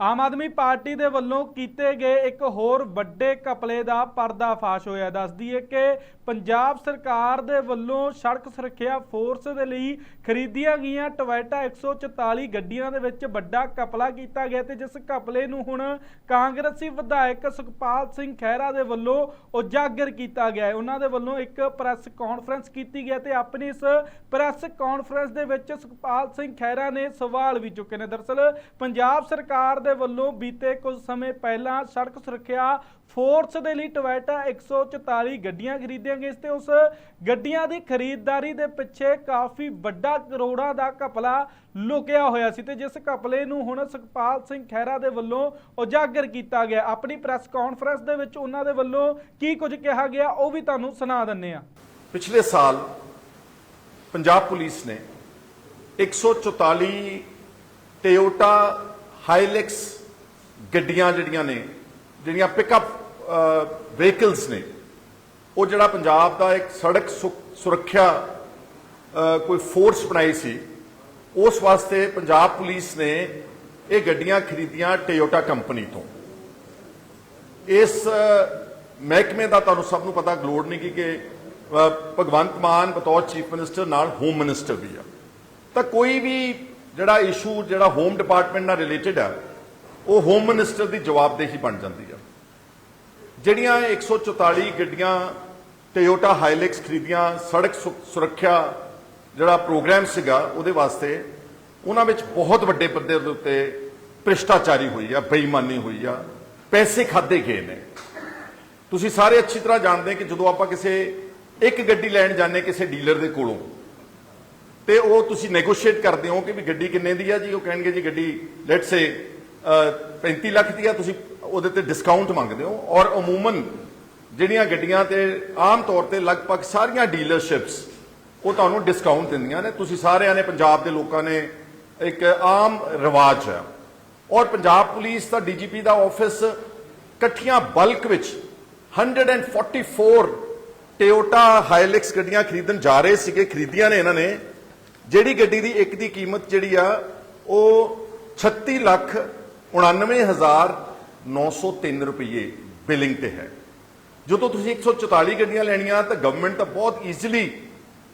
Aam Aadmi party ਦੇ ਵੱਲੋਂ ਕੀਤੇ ਗਏ ਇੱਕ ਹੋਰ ਵੱਡੇ ਕਪਲੇ ਦਾ ਪਰਦਾਫਾਸ਼ ਹੋਇਆ। ਦੱਸਦੀ ਹੈ ਕਿ ਪੰਜਾਬ ਸਰਕਾਰ ਦੇ ਵੱਲੋਂ ਸੜਕ ਸੁਰੱਖਿਆ ਫੋਰਸ ਦੇ ਲਈ ਖਰੀਦੀਆਂ ਗਈਆਂ ਟੋਇਟਾ 144 ਗੱਡੀਆਂ ਦੇ ਵਿੱਚ ਵੱਡਾ ਕਪਲਾ ਕੀਤਾ ਗਿਆ ਤੇ ਜਿਸ ਕਪਲੇ ਨੂੰ ਹੁਣ ਕਾਂਗਰਸੀ ਵਿਧਾਇਕ ਸੁਖਪਾਲ ਸਿੰਘ ਖਹਿਰਾ ਦੇ ਵੱਲੋਂ ਉਜਾਗਰ ਕੀਤਾ ਗਿਆ ਹੈ। ਉਹਨਾਂ ਦੇ ਵੱਲੋਂ ਇੱਕ ਪ੍ਰੈਸ ਕਾਨਫਰੰਸ ਕੀਤੀ ਗਈ ਹੈ ਤੇ ਆਪਣੀ ਇਸ ਪ੍ਰੈਸ ਕਾਨਫਰੰਸ ਦੇ ਵਿੱਚ ਸੁਖਪਾਲ ਸਿੰਘ ਖਹਿਰਾ ਨੇ ਸਵਾਲ ਵੀ ਚੁੱਕੇ ਨੇ। ਦਰਅਸਲ ਪੰਜਾਬ ਸਰਕਾਰ ਦੇ ਵੱਲੋਂ ਬੀਤੇ ਕੁਝ ਸਮੇਂ ਪਹਿਲਾਂ ਸੜਕ ਸੁਰੱਖਿਆ ਫੋਰਸ ਦੇ ਲਈ ਟੋਇਟਾ 144 ਗੱਡੀਆਂ ਖਰੀਦੀਆਂ ਗਈਆਂ ਸੀ ਤੇ ਉਸ ਗੱਡੀਆਂ ਦੀ ਖਰੀਦਦਾਰੀ ਦੇ ਪਿੱਛੇ ਕਾਫੀ ਵੱਡਾ ਕਰੋੜਾਂ ਦਾ ਘਪਲਾ ਲੁਕਿਆ ਹੋਇਆ ਸੀ ਤੇ ਜਿਸ ਘਪਲੇ ਨੂੰ ਹੁਣ ਸੁਖਪਾਲ ਸਿੰਘ ਖਹਿਰਾ ਦੇ ਵੱਲੋਂ ਉਜਾਗਰ ਕੀਤਾ ਗਿਆ। ਆਪਣੀ ਪ੍ਰੈਸ ਕਾਨਫਰੰਸ ਦੇ ਵਿੱਚ ਉਹਨਾਂ ਦੇ ਵੱਲੋਂ ਕੀ ਕੁਝ ਕਿਹਾ ਗਿਆ, ਉਹ ਵੀ ਤੁਹਾਨੂੰ ਸੁਣਾ ਦਿੰਨੇ ਆ ਪਿਛਲੇ ਸਾਲ ਪੰਜਾਬ ਪੁਲਿਸ ਨੇ 144 ਟੋਯੋਟਾ ਹਾਈਲੈਕਸ ਗੱਡੀਆਂ ਜਿਹੜੀਆਂ ਨੇ, ਜਿਹੜੀਆਂ ਪਿਕਅਪ ਵਹੀਕਲਸ ਨੇ। ਉਹ ਜਿਹੜਾ ਪੰਜਾਬ ਦਾ ਇੱਕ ਸੜਕ ਸੁ- ਸੁਰੱਖਿਆ ਕੋਈ ਫੋਰਸ ਬਣਾਈ ਸੀ, ਉਸ ਵਾਸਤੇ ਪੰਜਾਬ ਪੁਲਿਸ ਨੇ ਇਹ ਗੱਡੀਆਂ ਖਰੀਦੀਆਂ ਟੋਯੋਟਾ ਕੰਪਨੀ ਤੋਂ। ਇਸ ਮਹਿਕਮੇ ਦਾ ਤੁਹਾਨੂੰ ਸਭ ਨੂੰ ਪਤਾ ਲੋੜ ਨਹੀਂ ਕਿ ਕਿ ਭਗਵੰਤ ਮਾਨ ਬਤੌਰ ਚੀਫ ਮਿਨਿਸਟਰ ਨਾਲ ਹੋਮ ਮਿਨਿਸਟਰ ਵੀ ਆ। ਤਾਂ ਕੋਈ ਵੀ ਜਿਹੜਾ ਇਸ਼ੂ ਜਿਹੜਾ ਹੋਮ ਡਿਪਾਰਟਮੈਂਟ ਨਾਲ ਰਿਲੇਟਡ ਆ, ਉਹ ਹੋਮ ਮਿਨਿਸਟਰ ਦੀ ਜਵਾਬਦੇਹੀ ਬਣ ਜਾਂਦੀ ਆ। ਜਿਹੜੀਆਂ 144 ਗੱਡੀਆਂ ਟੋਯੋਟਾ ਹਾਈਲੈਕਸ ਖਰੀਦੀਆਂ, ਸੜਕ ਸੁਰੱਖਿਆ ਜਿਹੜਾ ਪ੍ਰੋਗਰਾਮ ਸੀਗਾ ਉਹਦੇ ਵਾਸਤੇ, ਉਹਨਾਂ ਵਿੱਚ ਬਹੁਤ ਵੱਡੇ ਪੱਧਰ ਦੇ ਉੱਤੇ ਭ੍ਰਿਸ਼ਟਾਚਾਰੀ ਹੋਈ ਆ, ਬੇਈਮਾਨੀ ਹੋਈ ਆ, ਪੈਸੇ ਖਾਦੇ ਗਏ ਨੇ। ਤੁਸੀਂ ਸਾਰੇ ਅੱਛੀ ਤਰ੍ਹਾਂ ਜਾਣਦੇ ਕਿ ਜਦੋਂ ਆਪਾਂ ਕਿਸੇ ਇੱਕ ਗੱਡੀ ਲੈਣ ਜਾਂਦੇ ਕਿਸੇ ਡੀਲਰ ਦੇ ਕੋਲੋਂ, ਤੇ ਉਹ ਤੁਸੀਂ ਨੈਗੋਸ਼ੀਏਟ ਕਰਦੇ ਹੋ ਕਿ ਵੀ ਗੱਡੀ ਕਿੰਨੇ ਦੀ ਆ ਜੀ? ਉਹ ਕਹਿਣਗੇ ਜੀ ਗੱਡੀ ਲੈਟਸ ਸੇ 35 ਲੱਖ ਦੀ ਆ, ਤੁਸੀਂ ਉਹਦੇ ਤੇ ਡਿਸਕਾਊਂਟ ਮੰਗਦੇ ਹੋ ਔਰ ਅਮੂਮਨ ਜਿਹੜੀਆਂ ਗੱਡੀਆਂ ਤੇ ਆਮ ਤੌਰ ਤੇ ਲਗਭਗ ਸਾਰੀਆਂ ਡੀਲਰਸ਼ਿਪਸ ਉਹ ਤੁਹਾਨੂੰ ਡਿਸਕਾਊਂਟ ਦਿੰਦੀਆਂ ਨੇ। ਤੁਸੀਂ ਸਾਰਿਆਂ ਨੇ ਪੰਜਾਬ ਦੇ ਲੋਕਾਂ ਨੇ ਇੱਕ ਆਮ ਰਿਵਾਜ ਹੈ। ਔਰ ਪੰਜਾਬ ਪੁਲਿਸ ਦਾ ਡੀਜੀਪੀ ਦਾ ਆਫਿਸ ਇਕੱਠੀਆਂ ਬਲਕ ਵਿੱਚ 144 ਟੋਯੋਟਾ ਹਾਈਲੈਕਸ ਗੱਡੀਆਂ ਖਰੀਦਣ ਜਾ ਰਹੇ ਸੀਗੇ, ਖਰੀਦੀਆਂ ਨੇ ਇਹਨਾਂ ਨੇ। ਜਿਹੜੀ ਗੱਡੀ ਦੀ ਇੱਕ ਦੀ ਕੀਮਤ ਜਿਹੜੀ ਆ, ਉਹ 36 ਲੱਖ 99903 ਰੁਪਏ ਬਿਲਿੰਗ ਤੇ ਹੈ। ਜਦੋਂ ਤੁਸੀਂ 144 ਗੱਡੀਆਂ ਲੈਣੀਆਂ, ਤਾਂ ਗਵਰਨਮੈਂਟ ਤਾਂ ਬਹੁਤ ਈਜ਼ੀਲੀ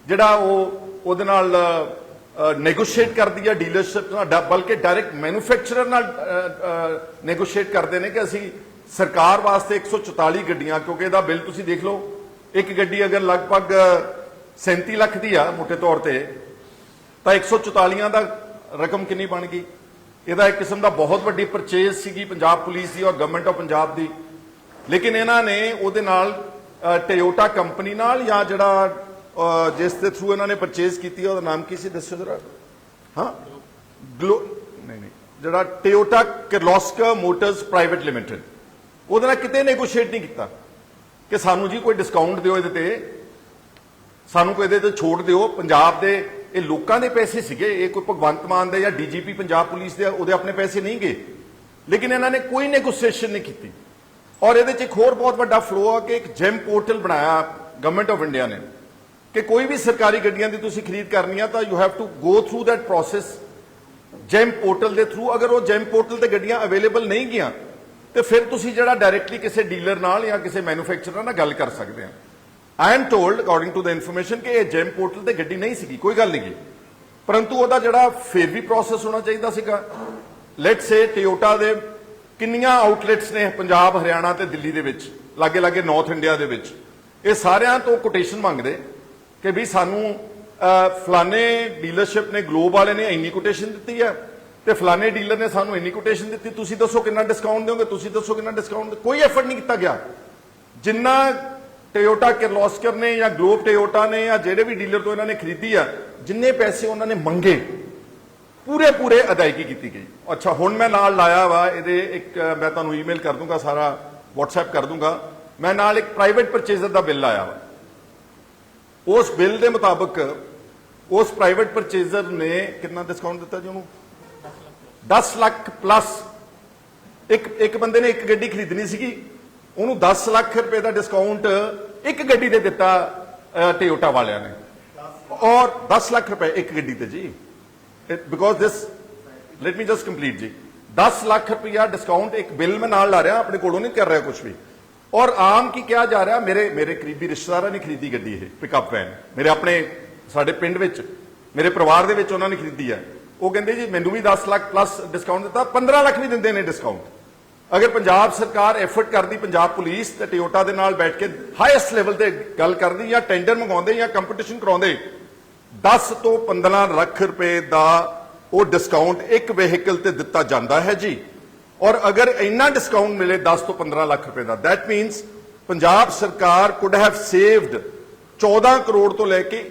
ਜਿਹੜਾ ਉਹ ਉਹਦੇ ਨਾਲ ਨੈਗੋਸ਼ੀਏਟ ਕਰਦੀ ਹੈ ਡੀਲਰਸ਼ਿਪ ਨਾਲ, ਡ- ਬਲਕਿ ਡਾਇਰੈਕਟ ਮੈਨੂਫੈਕਚਰਰ ਨਾਲ ਨੈਗੋਸ਼ੀਏਟ ਕਰਦੇ ਨੇ ਕਿ ਅਸੀਂ ਸਰਕਾਰ ਵਾਸਤੇ 144 ਗੱਡੀਆਂ, ਕਿਉਂਕਿ ਇਹਦਾ ਬਿੱਲ ਤੁਸੀਂ ਦੇਖ ਲਓ, ਇੱਕ ਗੱਡੀ ਅਗਰ ਲਗਭਗ 37 ਲੱਖ ਦੀ ਆ ਮੋٹے ਤੌਰ ਤੇ, ਤਾਂ 144 ਦਾ ਰਕਮ ਕਿੰਨੀ ਬਣ ਗਈ? ਇਹਦਾ ਇੱਕ ਕਿਸਮ ਦਾ ਬਹੁਤ ਵੱਡੀ ਪਰਚੇਜ਼ ਸੀਗੀ ਪੰਜਾਬ ਪੁਲਿਸ ਦੀ ਔਰ ਗਵਰਨਮੈਂਟ ਆਫ ਪੰਜਾਬ ਦੀ। ਲੇਕਿਨ ਇਹਨਾਂ ਨੇ ਉਹਦੇ ਨਾਲ ਟੋਯੋਟਾ ਕੰਪਨੀ ਨਾਲ ਜਾਂ ਜਿਹੜਾ ਜਿਸ ਦੇ ਥਰੂ ਇਹਨਾਂ ਨੇ ਪਰਚੇਜ਼ ਕੀਤੀ ਉਹਦਾ ਨਾਮ ਕੀ ਸੀ? ਦੱਸੋ ਜਰਾ। ਹਾਂ? ਗਲੋ, ਨਹੀਂ ਨਹੀਂ। ਜਿਹੜਾ Toyota Kirloskar motors private limited ਉਹਦੇ ਨਾਲ ਕਿਤੇ ਨੈਗੋਸ਼ੀਏਟ ਨਹੀਂ ਕੀਤਾ ਕਿ ਸਾਨੂੰ ਜੀ ਕੋਈ ਡਿਸਕਾਊਂਟ ਦਿਓ ਇਹਦੇ ਤੇ। ਸਾਨੂੰ ਕੋਈ ਇਹਦੇ ਤੇ ਛੋਟ ਦਿਓ। ਪੰਜਾਬ ਦੇ ਇਹ ਲੋਕਾਂ ਦੇ ਪੈਸੇ ਸੀਗੇ, ਇਹ ਕੋਈ ਭਗਵੰਤ ਮਾਨ ਦੇ ਜਾਂ ਡੀਜੀਪੀ ਪੰਜਾਬ ਪੁਲਿਸ ਦੇ ਉਹਦੇ ਆਪਣੇ ਪੈਸੇ ਨਹੀਂ ਗਏ। ਲੇਕਿਨ ਇਹਨਾਂ ਨੇ ਕੋਈ ਨੈਗੋਸ਼ੀਏਸ਼ਨ ਨਹੀਂ ਕੀਤੀ। ਔਰ ਇਹਦੇ ਚ ਇੱਕ ਹੋਰ ਬਹੁਤ ਵੱਡਾ ਫਲੋ ਆ ਕਿ ਇੱਕ ਜੈਮ ਪੋਰਟਲ ਬਣਾਇਆ ਗਵਰਨਮੈਂਟ ਆਫ ਇੰਡੀਆ ਨੇ। ਕਿ ਕੋਈ ਵੀ ਸਰਕਾਰੀ ਗੱਡੀਆਂ ਦੀ ਤੁਸੀਂ ਖਰੀਦ ਕਰਨੀ ਆ ਤਾਂ you have to go through that process GeM portal ਦੇ ਥਰੂ ਅਗਰ ਉਹ ਜੈਮ ਪੋਰਟਲ ਤੇ ਗੱਡੀਆਂ ਅਵੇਲੇਬਲ ਨਹੀਂ ਗਈਆਂ, ਤੇ ਫਿਰ ਤੁਸੀਂ ਜਿਹੜਾ ਡਾਇਰੈਕਟਲੀ ਕਿਸੇ ਡੀਲਰ ਨਾਲ ਜਾਂ ਕਿਸੇ ਮੈਨੂਫੈਕਚਰਰ ਨਾਲ ਗੱਲ ਕਰ ਸਕਦੇ ਆ। I am told according to the information ਕਿ ਇਹ ਜੈਮ ਪੋਰਟਲ ਤੇ ਗੱਡੀ ਨਹੀਂ ਸੀਗੀ ਕੋਈ ਗੱਲ ਨਹੀਂ ਪਰੰਤੂ ਉਹਦਾ ਜਿਹੜਾ ਫਿਰ ਵੀ ਪ੍ਰੋਸੈਸ ਹੋਣਾ ਚਾਹੀਦਾ ਸੀਗਾ ਲੈਟ ਸੇ ਟੋਯੋਟਾ ਦੇ ਕਿੰਨੀਆਂ ਆਊਟਲੈਟਸ ਨੇ ਪੰਜਾਬ ਹਰਿਆਣਾ ਤੇ ਦਿੱਲੀ ਦੇ ਵਿੱਚ ਲਾਗੇ ਲਾਗੇ ਨਾਰਥ ਇੰਡੀਆ ਦੇ ਵਿੱਚ ਇਹ ਸਾਰਿਆਂ ਤੋਂ ਕੋਟੇਸ਼ਨ ਮੰਗਦੇ ਕਿ ਵੀ ਸਾਨੂੰ ਫਲਾਣੇ ਡੀਲਰਸ਼ਿਪ ਨੇ ਗਲੋਬ ਵਾਲੇ ਨੇ ਇੰਨੀ ਕੋਟੇਸ਼ਨ ਦਿੱਤੀ ਹੈ ਤੇ ਫਲਾਣੇ ਡੀਲਰ ਨੇ ਸਾਨੂੰ ਇੰਨੀ ਕੋਟੇਸ਼ਨ ਦਿੱਤੀ ਤੁਸੀਂ ਦੱਸੋ ਕਿੰਨਾ ਡਿਸਕਾਊਂਟ ਦਿਓਗੇ ਤੁਸੀਂ ਦੱਸੋ ਕਿੰਨਾ ਡਿਸਕਾਊਂਟ ਕੋਈ ਐਫਰਟ ਨਹੀਂ ਕੀਤਾ ਗਿਆ ਜਿੰਨਾ ਟੋਯੋਟਾ ਕਿਰਲੋਸਕਰ ਨੇ ਜਾਂ ਗਲੋਬ ਟੋਯੋਟਾ ਨੇ ਜਾਂ ਜਿਹੜੇ ਵੀ ਡੀਲਰ ਤੋਂ ਇਹਨਾਂ ਨੇ ਖਰੀਦੀ ਆ, ਜਿੰਨੇ ਪੈਸੇ ਉਹਨਾਂ ਨੇ ਮੰਗੇ ਪੂਰੇ ਪੂਰੇ ਅਦਾਇਗੀ ਕੀਤੀ ਗਈ। ਅੱਛਾ, ਹੁਣ ਮੈਂ ਨਾਲ ਲਾਇਆ ਵਾ, ਇਹਦੇ ਇੱਕ, ਮੈਂ ਤੁਹਾਨੂੰ ਈਮੇਲ ਕਰ ਦੂੰਗਾ, ਸਾਰਾ WhatsApp ਕਰ ਦੂੰਗਾ। ਮੈਂ ਨਾਲ ਇੱਕ ਪ੍ਰਾਈਵੇਟ ਪਰਚੇਜ਼ਰ ਦਾ ਬਿੱਲ ਆਇਆ ਵਾ। ਉਸ ਬਿੱਲ ਦੇ ਮੁਤਾਬਕ ਉਸ ਪ੍ਰਾਈਵੇਟ ਪਰਚੇਜ਼ਰ ਨੇ ਕਿੰਨਾ ਡਿਸਕਾਊਂਟ ਦਿੱਤਾ ਜੀ ਉਹਨੂੰ? 10 ਲੱਖ ਪਲੱਸ ਇੱਕ ਇੱਕ ਬੰਦੇ ਨੇ ਇੱਕ ਗੱਡੀ ਖਰੀਦਣੀ ਸੀਗੀ, ਉਹਨੂੰ 10 ਲੱਖ ਰੁਪਏ ਦਾ ਡਿਸਕਾਊਂਟ ਇੱਕ ਗੱਡੀ ਤੇ ਦਿੱਤਾ ਟਿਓਟਾ ਵਾਲਿਆਂ ਨੇ। ਔਰ 10 ਲੱਖ ਰੁਪਏ ਇੱਕ ਗੱਡੀ ਤੇ ਜੀ। Because this let me just complete ਜੀ। 10 ਲੱਖ ਰੁਪਇਆ ਡਿਸਕਾਊਂਟ ਇੱਕ ਬਿੱਲ ਮੈਂ ਨਾਲ ਲਾ ਰਿਹਾ, ਆਪਣੇ ਕੋਲੋਂ ਨਹੀਂ ਕਰ ਰਿਹਾ ਕੁਝ ਵੀ। ਔਰ ਆਮ ਕੀ ਕਿਹਾ ਜਾ ਰਿਹਾ, ਮੇਰੇ ਮੇਰੇ ਕਰੀਬੀ ਰਿਸ਼ਤੇਦਾਰਾਂ ਨੇ ਖਰੀਦੀ ਗੱਡੀ ਇਹ ਪਿਕਅਪ ਵੈਨ ਮੇਰੇ ਆਪਣੇ, ਸਾਡੇ ਪਿੰਡ ਵਿੱਚ, ਮੇਰੇ ਪਰਿਵਾਰ ਦੇ ਵਿੱਚ ਉਹਨਾਂ ਨੇ ਖਰੀਦੀ ਹੈ। ਉਹ ਕਹਿੰਦੇ ਜੀ, ਮੈਨੂੰ ਵੀ 10 ਲੱਖ ਪਲੱਸ ਡਿਸਕਾਊਂਟ ਦਿੱਤਾ 15 ਲੱਖ ਵੀ ਦਿੰਦੇ ਨੇ ਡਿਸਕਾਊਂਟ ਅਗਰ ਪੰਜਾਬ ਸਰਕਾਰ ਐਫਰਟ ਕਰਦੀ, ਪੰਜਾਬ ਪੁਲਿਸ ਤੇ ਟਿਓਟਾ ਦੇ ਨਾਲ ਬੈਠ ਕੇ ਹਾਈਐਸਟ ਲੈਵਲ ਤੇ ਗੱਲ ਕਰਦੀ ਜਾਂ ਟੈਂਡਰ ਮੰਗਾਉਂਦੇ ਜਾਂ ਕੰਪੀਟੀਸ਼ਨ ਕਰਾਉਂਦੇ 10 ਤੋਂ 15 ਲੱਖ ਰੁਪਏ ਦਾ ਉਹ ਡਿਸਕਾਊਂਟ ਇੱਕ ਵਹੀਕਲ ਤੇ ਦਿੱਤਾ ਜਾਂਦਾ ਹੈ ਜੀ। ਔਰ ਅਗਰ ਇੰਨਾ ਡਿਸਕਾਊਂਟ ਮਿਲੇ 10 ਤੋਂ 15 ਲੱਖ ਰੁਪਏ ਦਾ ਦੈਟ ਮੀਨਸ ਪੰਜਾਬ ਸਰਕਾਰ ਕੁਡ ਹੈਵ ਸੇਵਡ 14 ਕਰੋੜ ਤੋਂ ਲੈ ਕੇ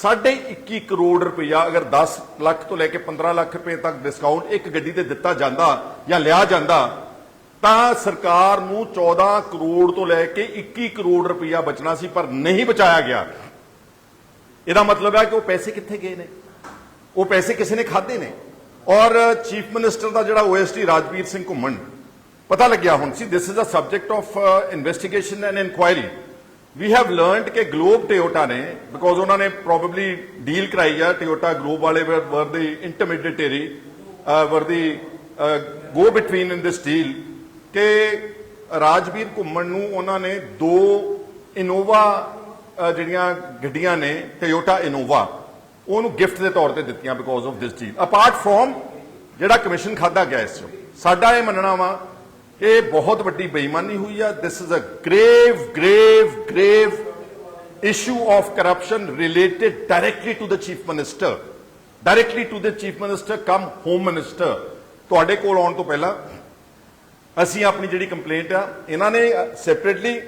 21 ਕਰੋੜ ਰੁਪਇਆ, ਅਗਰ 10 ਲੱਖ ਤੋਂ ਲੈ ਕੇ 15 ਲੱਖ ਰੁਪਏ ਤੱਕ ਡਿਸਕਾਊਂਟ ਇੱਕ ਗੱਡੀ ਤੇ ਦਿੱਤਾ ਜਾਂਦਾ ਜਾਂ ਲਿਆ ਜਾਂਦਾ ਤਾਂ ਸਰਕਾਰ ਨੂੰ 14 ਕਰੋੜ ਤੋਂ ਲੈ ਕੇ 21 ਕਰੋੜ ਰੁਪਇਆ ਬਚਣਾ ਸੀ, ਪਰ ਨਹੀਂ ਬਚਾਇਆ ਗਿਆ। ਇਹਦਾ ਮਤਲਬ ਹੈ ਕਿ ਉਹ ਪੈਸੇ ਕਿੱਥੇ ਗਏ ਨੇ? ਉਹ ਪੈਸੇ ਕਿਸੇ ਨੇ ਖਾਦੇ ਨੇ? ਔਰ ਚੀਫ ਮਿਨਿਸਟਰ ਦਾ ਜਿਹੜਾ ਓਐਸਟੀ ਰਾਜਵੀਰ ਸਿੰਘ ਘੁੰਮਣ, ਪਤਾ ਲੱਗਿਆ ਹੁਣ ਸੀ this is a subject of investigation and inquiry we have learned ਕਿ ਗਲੋਬ ਟਿਓਟਾ ਨੇ ਬਿਕੋਜ਼ ਉਹਨਾਂ ਨੇ ਪ੍ਰੋਬਬਲੀ ਡੀਲ ਕਰਾਈ ਆ ਟਿਓਟਾ ਗਲੋਬ ਵਾਲੇ ਵਰ ਦੀ ਇੰਟਰਮੀਡੀਏਟਰੀ ਵਰ ਦੀ ਗੋ ਬਿਟਵੀਨ ਇਨ ਦਿਸ ਡੀਲ ਕਿ ਰਾਜਵੀਰ ਘੁੰਮਣ ਨੂੰ ਉਹਨਾਂ ਨੇ ਦੋ ਇਨੋਵਾ ਜਿਹੜੀਆਂ ਗੱਡੀਆਂ ਨੇ ਟੋਯੋਟਾ ਇਨੋਵਾ ਉਹਨੂੰ ਗਿਫਟ ਦੇ ਤੌਰ ਤੇ ਦਿੱਤੀਆਂ because of this deal apart from ਜਿਹੜਾ ਕਮਿਸ਼ਨ ਖਾਦਾ ਗਿਆ ਇਸ ਚੋਂ, ਸਾਡਾ ਇਹ ਮੰਨਣਾ ਵਾ ਇਹ ਬਹੁਤ ਵੱਡੀ ਬੇਈਮਾਨੀ ਹੋਈ ਆ। This is a grave grave grave issue of corruption related directly to the chief minister. Directly to the chief minister, come home minister. ਤੁਹਾਡੇ ਕੋਲ ਆਉਣ ਤੋਂ ਪਹਿਲਾਂ ਅਸੀਂ ਆਪਣੀ ਜਿਹੜੀ ਕੰਪਲੇਂਟ ਆ, ਇਹਨਾਂ ਨੇ ਸੈਪਰੇਟਲੀ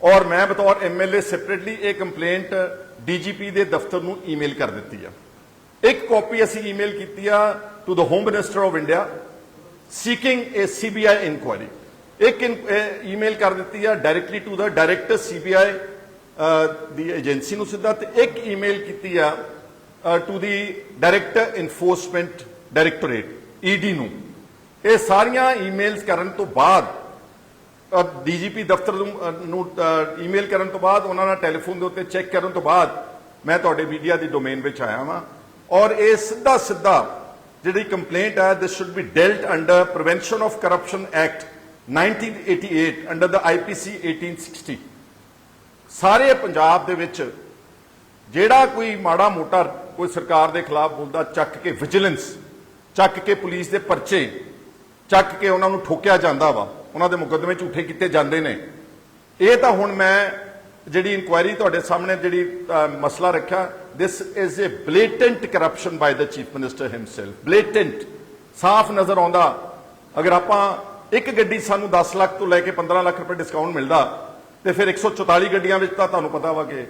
ਔਰ ਮੈਂ ਬਤੌਰ ਐਮਐਲਏ ਸੈਪਰੇਟਲੀ ਇਹ ਕੰਪਲੇਂਟ ਡੀਜੀਪੀ ਦੇ ਦਫ਼ਤਰ ਨੂੰ ਈਮੇਲ ਕਰ ਦਿੱਤੀ ਆ। ਇੱਕ ਕਾਪੀ ਅਸੀਂ ਈਮੇਲ ਕੀਤੀ ਆ to the home minister of India seeking a CBI inquiry ਇੱਕ ਈਮੇਲ ਕਰ ਦਿੱਤੀ ਆ directly to the director CBI the agency ਨੂੰ ਸਿੱਧਾ ਤੇ ਇੱਕ ਈਮੇਲ ਕੀਤੀ ਆ to the director enforcement directorate ED ਨੂੰ। ਇਹ ਸਾਰੀਆਂ ਈਮੇਲਸ ਕਰਨ ਤੋਂ ਬਾਅਦ ਡੀਜੀਪੀ ਦਫ਼ਤਰ ਨੂੰ ਅ, ਨੂੰ ਈਮੇਲ ਕਰਨ ਤੋਂ ਬਾਅਦ ਉਹਨਾਂ ਨਾਲ ਟੈਲੀਫੋਨ ਦੇ ਉੱਤੇ ਚੈੱਕ ਕਰਨ ਤੋਂ ਬਾਅਦ ਮੈਂ ਤੁਹਾਡੇ ਮੀਡੀਆ ਦੀ ਡੋਮੇਨ ਵਿੱਚ ਆਇਆ ਵਾਂ। ਔਰ ਇਹ ਸਿੱਧਾ ਸਿੱਧਾ ਜਿਹੜੀ ਕੰਪਲੇਂਟ ਹੈ this should be dealt under prevention of corruption act 1988 under the IPC 1860 ਸਾਰੇ ਪੰਜਾਬ ਦੇ ਵਿੱਚ ਜਿਹੜਾ ਕੋਈ ਮਾੜਾ ਮੋਟਾ ਕੋਈ ਸਰਕਾਰ ਦੇ ਖਿਲਾਫ ਬੋਲਦਾ ਚੱਕ ਕੇ ਵਿਜੀਲੈਂਸ ਚੱਕ ਕੇ ਪੁਲਿਸ ਦੇ ਪਰਚੇ ਚੱਕ ਕੇ ਉਹਨਾਂ ਨੂੰ ਠੋਕਿਆ ਜਾਂਦਾ ਵਾ। ਉਹਨਾਂ ਦੇ ਮੁਕੱਦਮੇ ਝੂਠੇ ਕੀਤੇ ਜਾਂਦੇ ਨੇ। ਇਹ ਤਾਂ ਹੁਣ ਮੈਂ ਜਿਹੜੀ ਇਨਕੁਆਇਰੀ ਤੁਹਾਡੇ ਸਾਹਮਣੇ ਜਿਹੜੀ ਮਸਲਾ ਰੱਖਿਆ this is a blatant corruption by the chief minister himself blatant ਸਾਫ਼ ਨਜ਼ਰ ਆਉਂਦਾ। ਅਗਰ ਆਪਾਂ ਇੱਕ ਗੱਡੀ ਸਾਨੂੰ 10 ਲੱਖ ਤੋਂ ਲੈ ਕੇ 15 ਲੱਖ ਰੁਪਏ ਡਿਸਕਾਊਂਟ ਮਿਲਦਾ, ਤੇ ਫਿਰ 144 ਗੱਡੀਆਂ ਵਿੱਚ ਤਾਂ ਤੁਹਾਨੂੰ ਪਤਾ ਵਾ ਕਿ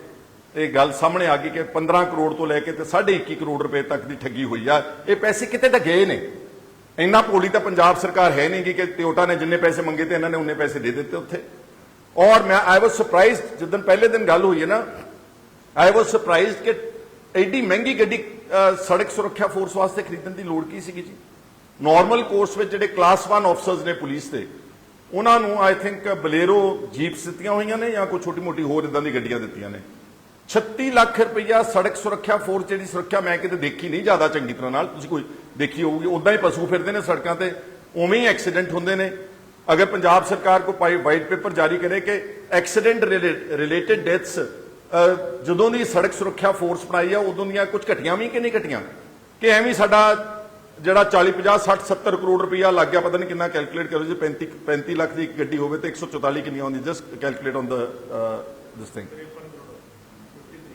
ਇਹ ਗੱਲ ਸਾਹਮਣੇ ਆ ਗਈ ਕਿ 15 ਕਰੋੜ ਤੋਂ ਲੈ ਕੇ ਤੇ 21.5 ਕਰੋੜ ਰੁਪਏ ਤੱਕ ਦੀ ਠੱਗੀ ਹੋਈ ਆ। ਇਹ ਪੈਸੇ ਕਿਤੇ ਤਾਂ ਗਏ ਨੇ। ਇੰਨਾ ਭੋਲੀ ਤਾਂ ਪੰਜਾਬ ਸਰਕਾਰ ਹੈ ਨਹੀਂ ਗੀ ਕਿ ਟਿਓਟਾ ਨੇ ਜਿੰਨੇ ਪੈਸੇ ਮੰਗੇ ਤੇ ਇਹਨਾਂ ਨੇ ਉਹਨੇ ਪੈਸੇ ਦੇ ਦਿੱਤੇ ਉੱਥੇ। ਔਰ ਮੈਂ ਆਈ ਵਾਸ ਸਰਪ੍ਰਾਈਜ਼ਡ ਜਦੋਂ ਪਹਿਲੇ ਦਿਨ ਗੱਲ ਹੋਈ ਹੈ ਨਾ ਆਈ ਵਾਸ ਸਰਪ੍ਰਾਈਜ਼ਡ ਕਿ ਐਡੀ ਮਹਿੰਗੀ ਗੱਡੀ ਸੜਕ ਸੁਰੱਖਿਆ ਫੋਰਸ ਵਾਸਤੇ ਖਰੀਦਣ ਦੀ ਲੋੜ ਕੀ ਸੀਗੀ ਜੀ? ਨਾਰਮਲ ਕੋਰਸ ਵਿੱਚ ਜਿਹੜੇ ਕਲਾਸ 1 ਆਫਸਰਸ ਨੇ ਪੁਲਿਸ ਦੇ, ਉਹਨਾਂ ਨੂੰ ਆਈ ਥਿੰਕ ਬਲੇਰੋ ਜੀਪਸ ਦਿੱਤੀਆਂ ਹੋਈਆਂ ਨੇ ਜਾਂ ਕੋਈ ਛੋਟੀ ਮੋਟੀ ਹੋਰ ਇਦਾਂ ਦੀ ਗੱਡੀਆਂ ਦਿੱਤੀਆਂ ਨੇ। 36 ਲੱਖ ਰੁਪਈਆ ਸੜਕ ਸੁਰੱਖਿਆ ਫੋਰਸ ਜਿਹੜੀ ਸੁਰੱਖਿਆ ਮੈਂ ਕਿਤੇ ਦੇਖੀ ਨਹੀਂ ਜ਼ਿਆਦਾ ਚੰਗੀ ਤਰ੍ਹਾਂ ਨਾਲ। ਤੁਸੀਂ ਕੋਈ ਦੇਖੀ ਹੋਊਗੀ ਉਦਾਂ ਹੀ ਪਸ਼ੂ ਫਿਰਦੇ ਨੇ ਸੜਕਾਂ ਤੇ, ਉਵੇਂ ਹੀ ਐਕਸੀਡੈਂਟ ਹੁੰਦੇ ਨੇ। ਅਗਰ ਪੰਜਾਬ ਸਰਕਾਰ ਕੋ ਪਾਈ ਵਾਈਟ ਪੇਪਰ ਜਾਰੀ ਕਰੇ ਕਿ ਐਕਸੀਡੈਂਟ ਰਿਲੇਟਡ ਡੈਥਸ ਜਦੋਂ ਦੀ ਸੜਕ ਸੁਰੱਖਿਆ ਫੋਰਸ ਬਣਾਈ ਆ, ਉਦੋਂ ਦੀਆਂ ਕੁਝ ਘਟੀਆਂ ਵੀ ਕਿ ਨਹੀਂ ਘਟੀਆਂ? ਕਿ ਐਵੇਂ ਸਾਡਾ ਜਿਹੜਾ 40 50 60 70 ਕਰੋੜ ਰੁਪਇਆ ਲੱਗ ਗਿਆ, ਪਤਾ ਨਹੀਂ ਕਿੰਨਾ ਕੈਲਕੂਲੇਟ ਕਰੋ ਜੇ 35 35 ਲੱਖ ਦੀ ਇੱਕ ਗੱਡੀ ਹੋਵੇ ਤੇ 144 ਕਿੰਨੀ ਆਉਂਦੀ just calculate on the this thing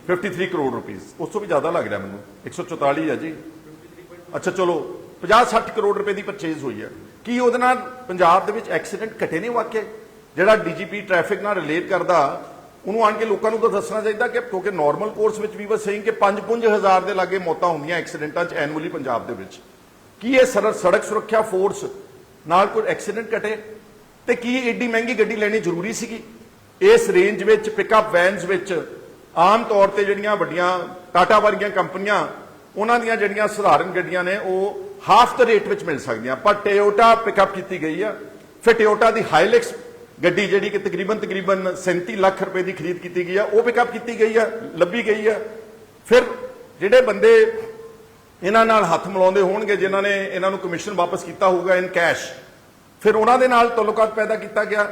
53 crore rupees ਉਸ ਤੋਂ ਵੀ ਜ਼ਿਆਦਾ ਲੱਗ ਰਿਹਾ ਮੈਨੂੰ। 144 ਹੈ ਜੀ। ਅੱਛਾ, ਚਲੋ 50 60 ਕਰੋੜ ਰੁਪਏ ਦੀ ਪਰਚੇਜ਼ ਹੋਈ ਹੈ ਕੀ ਉਹਦੇ ਨਾਲ ਪੰਜਾਬ ਦੇ ਵਿੱਚ ਐਕਸੀਡੈਂਟ ਘਟੇ ਨੇ ਵਾਕਿਆ? ਜਿਹੜਾ ਡੀਜੀਪੀ ਟ੍ਰੈਫਿਕ ਨਾਲ ਰਿਲੇਟ ਕਰਦਾ, ਉਹਨੂੰ ਆਣ ਕੇ ਲੋਕਾਂ ਨੂੰ ਤਾਂ ਦੱਸਣਾ ਚਾਹੀਦਾ ਕਿ ਕਿਉਂਕਿ ਨਾਰਮਲ ਕੋਰਸ ਵਿੱਚ ਵੀ ਬਸ ਸਹੀ ਕਿ 5-5000 ਦੇ ਲਾਗੇ ਮੌਤਾਂ ਹੁੰਦੀਆਂ ਐਕਸੀਡੈਂਟਾਂ 'ਚ ਐਨੂਅਲੀ ਪੰਜਾਬ ਦੇ ਵਿੱਚ। ਕੀ ਇਹ ਸਰ- ਸੜਕ ਸੁਰੱਖਿਆ ਫੋਰਸ ਨਾਲ ਕੋਈ ਐਕਸੀਡੈਂਟ ਘਟੇ? ਤੇ ਕੀ ਏਡੀ ਮਹਿੰਗੀ ਗੱਡੀ ਲੈਣੀ ਜ਼ਰੂਰੀ ਸੀਗੀ? ਇਸ ਰੇਂਜ ਵਿੱਚ ਪਿਕਅਪ ਵੈਨਸ ਵਿੱਚ ਆਮ ਤੌਰ ਤੇ ਜਿਹੜੀਆਂ ਵੱਡੀਆਂ ਟਾਟਾ ਵਰਗੀਆਂ ਕੰਪਨੀਆਂ, ਉਹਨਾਂ ਦੀਆਂ ਜਿਹੜੀਆਂ ਸਧਾਰਨ ਗੱਡੀਆਂ ਨੇ, ਉਹ ਹਾਫ ਦਾ ਰੇਟ ਵਿੱਚ ਮਿਲ ਸਕਦੀਆਂ। ਪਰ ਟੋਯੋਟਾ ਪਿਕਅਪ ਕੀਤੀ ਗਈ ਆ। ਫਿਰ ਟੋਯੋਟਾ ਦੀ ਹਾਈਲੈਕਸ ਗੱਡੀ ਜਿਹੜੀ ਕਿ ਤਕਰੀਬਨ ਤਕਰੀਬਨ 37 ਲੱਖ ਰੁਪਏ ਦੀ ਖਰੀਦ ਕੀਤੀ ਗਈ ਆ, ਉਹ ਪਿਕਅਪ ਕੀਤੀ ਗਈ ਆ, ਲੱਭੀ ਗਈ ਆ। ਫਿਰ ਜਿਹੜੇ ਬੰਦੇ ਇਹਨਾਂ ਨਾਲ ਹੱਥ ਮਿਲਾਉਂਦੇ ਹੋਣਗੇ, ਜਿਨ੍ਹਾਂ ਨੇ ਇਹਨਾਂ ਨੂੰ ਕਮਿਸ਼ਨ ਵਾਪਸ ਕੀਤਾ ਹੋਊਗਾ ਇਨ ਕੈਸ਼ ਫਿਰ ਉਹਨਾਂ ਦੇ ਨਾਲ ਤਾਲੁਕਾਤ ਪੈਦਾ ਕੀਤਾ ਗਿਆ।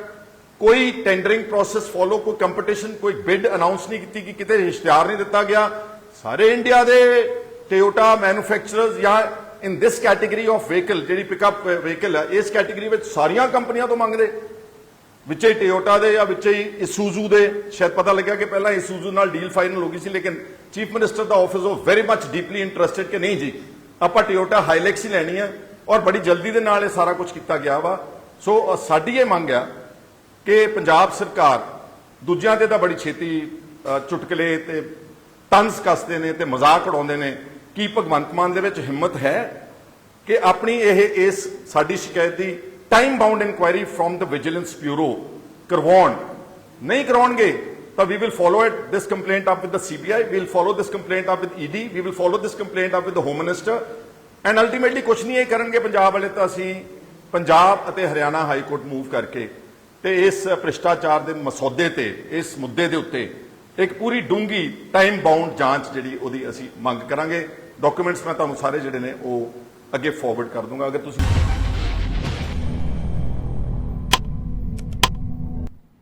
ਕੋਈ ਟੈਂਡਰਿੰਗ ਪ੍ਰੋਸੈਸ ਫੋਲੋ ਕੋਈ ਕੰਪੀਟੀਸ਼ਨ ਕੋਈ ਬਿਡ ਅਨਾਉਂਸ ਨਹੀਂ ਕੀਤੀ ਕਿ ਕਿਤੇ ਇਸ਼ਤਿਹਾਰ ਨਹੀਂ ਦਿੱਤਾ ਗਿਆ। ਸਾਰੇ ਇੰਡੀਆ ਦੇ ਟੋਯੋਟਾ ਮੈਨੂਫੈਕਚਰਰਸ ਜਾਂ in this category of vehicle ਜਿਹੜੀ ਪਿਕਅਪ ਵਹੀਕਲ uh, ਹੈ, ਇਸ ਕੈਟਾਗਰੀ ਵਿੱਚ ਸਾਰੀਆਂ ਕੰਪਨੀਆਂ ਤੋਂ ਮੰਗਦੇ। ਵਿੱਚੇ ਹੀ ਟੋਯੋਟਾ ਦੇ ਜਾਂ ਵਿੱਚੇ ਹੀ ਇਸੂਜ਼ੂ ਦੇ। ਸ਼ਾਇਦ ਪਤਾ ਲੱਗਿਆ ਕਿ ਪਹਿਲਾਂ ਇਸੂਜ਼ੂ ਨਾਲ ਡੀਲ ਫਾਈਨਲ ਹੋ ਗਈ ਸੀ, ਲੇਕਿਨ ਚੀਫ ਮਿਨਿਸਟਰ ਦਾ ਆਫਿਸ ਉਹ ਵੈਰੀ ਮੱਚ ਡੀਪਲੀ ਇੰਟਰਸਟਿਡ ਕਿ ਨਹੀਂ ਜੀ, ਆਪਾਂ ਟੋਯੋਟਾ ਹਾਈਲੈਕਸ ਹੀ ਲੈਣੀ ਹੈ ਔਰ ਬੜੀ ਜਲਦੀ ਦੇ ਨਾਲ ਇਹ ਸਾਰਾ ਕੁਝ ਕੀਤਾ ਗਿਆ ਵਾ। ਸੋ ਸਾਡੀ ਇਹ ਮੰਗ ਆ ਕਿ ਪੰਜਾਬ ਸਰਕਾਰ ਦੂਜਿਆਂ ਤੇ ਤਾਂ ਬੜੀ ਛੇਤੀ ਚੁਟਕਲੇ ਤੇ ਤੰਜ਼ ਕੱਸਦੇ ਨੇ ਤੇ ਮਜ਼ਾਕ ਉਡਾਉਂਦੇ ਨੇ। ਕੀ ਭਗਵੰਤ ਮਾਨ ਦੇ ਵਿੱਚ ਹਿੰਮਤ ਹੈ ਕਿ ਆਪਣੀ ਇਹ, ਇਸ ਸਾਡੀ ਸ਼ਿਕਾਇਤ ਦੀ time bound inquiry from the vigilance bureau ਕਰਵਾਉਣ? ਨਹੀਂ ਕਰਾਉਣਗੇ, ਤਾਂ we will follow it this complaint up with the CBI we will follow this complaint up with ED we will follow this complaint up with the home minister and ultimately ਕੁਝ ਨਹੀਂ ਇਹ ਕਰਨਗੇ ਪੰਜਾਬ ਵਾਲੇ, ਤਾਂ ਅਸੀਂ ਪੰਜਾਬ ਅਤੇ ਹਰਿਆਣਾ ਹਾਈ ਕੋਰਟ ਮੂਵ ਕਰਕੇ ਤੇ ਇਸ ਭ੍ਰਿਸ਼ਟਾਚਾਰ ਦੇ ਮਸੌਦੇ ਤੇ, ਇਸ ਮੁੱਦੇ ਦੇ ਉੱਤੇ ਇੱਕ ਪੂਰੀ ਡੂੰਗੀ ਟਾਈਮ ਬਾਉਂਡ ਜਾਂਚ ਜਿਹੜੀ ਉਹਦੀ ਅਸੀਂ ਮੰਗ ਕਰਾਂਗੇ। ਡਾਕੂਮੈਂਟਸ ਮੈਂ ਤੁਹਾਨੂੰ ਸਾਰੇ ਜਿਹੜੇ ਨੇ ਉਹ ਅੱਗੇ ਫਾਰਵਰਡ ਕਰ ਦੂੰਗਾ। ਅਗਰ ਤੁਸੀਂ